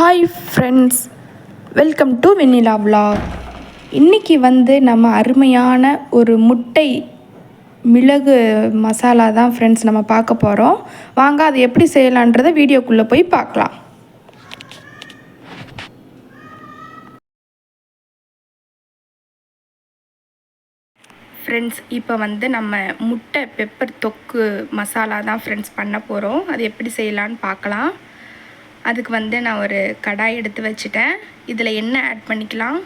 Hi friends welcome to Vennila vlog இன்றைக்கி வந்து நம்ம அருமையான ஒரு முட்டை மிளகு மசாலா தான் ஃப்ரெண்ட்ஸ் நம்ம பார்க்க போகிறோம் வாங்க அது எப்படி செய்யலான்றதை வீடியோக்குள்ளே போய் பார்க்கலாம். ஃப்ரெண்ட்ஸ் இப்போ வந்து நம்ம முட்டை பெப்பர் தொக்கு மசாலா தான் ஃப்ரெண்ட்ஸ் பண்ண போகிறோம் அது எப்படி செய்யலான்னு பார்க்கலாம். அதுக்கு வந்து நான் ஒரு கடாய் எடுத்து வச்சுட்டேன். இதில் எண்ணெய் ஆட் பண்ணிக்கலாம்.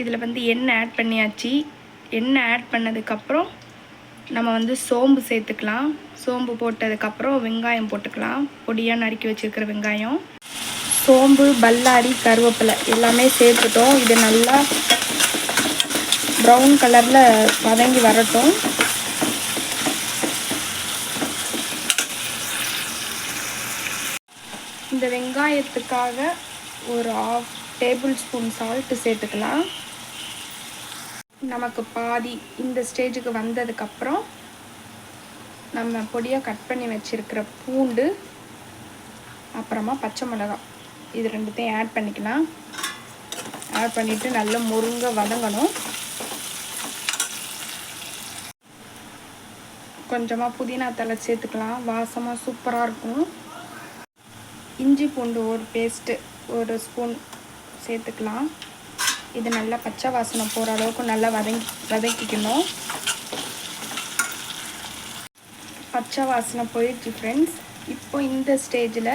இதில் வந்து எண்ணெய் ஆட் பண்ணியாச்சு. எண்ணெய் ஆட் பண்ணதுக்கப்புறம் நம்ம வந்து சோம்பு சேர்த்துக்கலாம். சோம்பு போட்டதுக்கப்புறம் வெங்காயம் போட்டுக்கலாம். பொடியாக நறுக்கி வச்சுருக்கிற வெங்காயம். சோம்பு பல்லாரி கருவேப்பிலை எல்லாமே சேர்த்துட்டோம். இது நல்லா ப்ரௌன் கலரில் வதங்கி வரட்டும். இந்த வெங்காயத்துக்காக ஒரு ஆஃப் டேபிள் ஸ்பூன் சால்ட்டு சேர்த்துக்கலாம். நமக்கு பாதி இந்த ஸ்டேஜுக்கு வந்ததுக்கப்புறம் நம்ம பொடியாக கட் பண்ணி வச்சுருக்கிற பூண்டு அப்புறமா பச்சை மிளகாய். இது ரெண்டுத்தையும் ஆட் பண்ணிக்கலாம். ஆட் பண்ணிவிட்டு நல்லா முருங்க வதங்கணும். கொஞ்சமாக புதினா தலை சேர்த்துக்கலாம். வாசமாக சூப்பராக இருக்கும். இஞ்சி பூண்டு ஒரு பேஸ்ட்டு ஒரு ஸ்பூன் சேர்த்துக்கலாம். இது நல்லா பச்சை வாசனை போகிற அளவுக்கு நல்லா வதங்கி வதக்கிக்கணும். பச்சை வாசனை போயிடுச்சு ஃப்ரெண்ட்ஸ் இப்போ இந்த ஸ்டேஜில்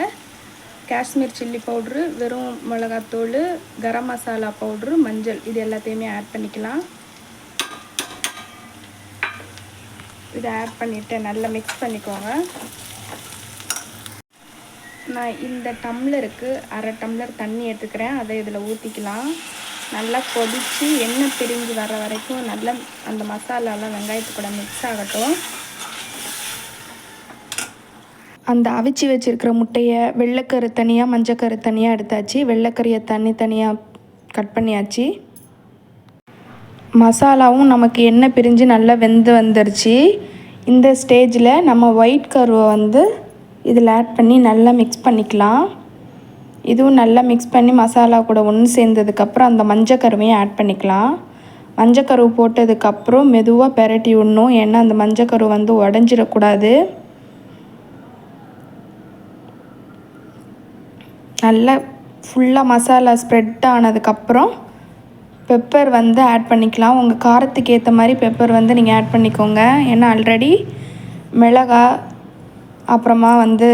காஷ்மீர் சில்லி பவுட்ரு வெறும் மிளகாத்தூள் கரம் மசாலா பவுட்ரு மஞ்சள் இது எல்லாத்தையுமே ஆட் பண்ணிக்கலாம். இதை ஆட் பண்ணிவிட்டு நல்லா மிக்ஸ் பண்ணிக்கோங்க. நான் இந்த டம்ளருக்கு அரை டம்ளர் தண்ணி எடுத்துக்கிறேன். அதை இதில் ஊற்றிக்கலாம் நல்லா கொதித்து எண்ணெய் பிரிஞ்சு வர வரைக்கும் நல்லா அந்த மசாலாலாம் வெங்காயத்து கூட மிக்ஸ் ஆகட்டும். அந்த அவிச்சு வச்சுருக்கிற முட்டையை வெள்ளைக்கரு தனியாக மஞ்சக்கரு தனியாக எடுத்தாச்சு. வெள்ளைக்கறியை தனி தனியாக கட் பண்ணியாச்சு. மசாலாவும் நமக்கு எண்ணெய் பிரிஞ்சு நல்லா வெந்து வந்துருச்சு. இந்த ஸ்டேஜில் நம்ம ஒயிட் கருவை வந்து இதில் ஆட் பண்ணி நல்லா மிக்ஸ் பண்ணிக்கலாம். இதுவும் நல்லா மிக்ஸ் பண்ணி மசாலா கூட ஒன்று சேர்ந்ததுக்கப்புறம் அந்த மஞ்சக்கருவையும் ஆட் பண்ணிக்கலாம். மஞ்சக்கரு போட்டதுக்கப்புறம் மெதுவாக பெரட்டி விடணும். ஏன்னா அந்த மஞ்சக்கரு வந்து உடஞ்சிடக்கூடாது. நல்லா ஃபுல்லாக மசாலா ஸ்ப்ரெட் ஆனதுக்கப்புறம் பெப்பர் வந்து ஆட் பண்ணிக்கலாம். உங்கள் காரத்துக்கு ஏற்ற மாதிரி பெப்பர் வந்து நீங்கள் ஆட் பண்ணிக்கோங்க. ஏன்னா ஆல்ரெடி மிளகா அப்புறமா வந்து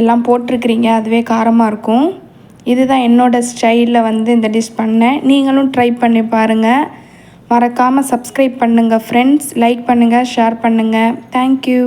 எல்லாம் போட்டிருக்கிறீங்க அதுவே காரமாக இருக்கும். இதுதான் என்னோடய ஸ்டைலில் வந்து இந்த டிஷ் பண்ணேன். நீங்களும் ட்ரை பண்ணி பாருங்கள் மறக்காமல் சப்ஸ்கிரைப் பண்ணுங்கள் ஃப்ரெண்ட்ஸ் லைக் பண்ணுங்கள் ஷேர் பண்ணுங்கள் தேங்க்யூ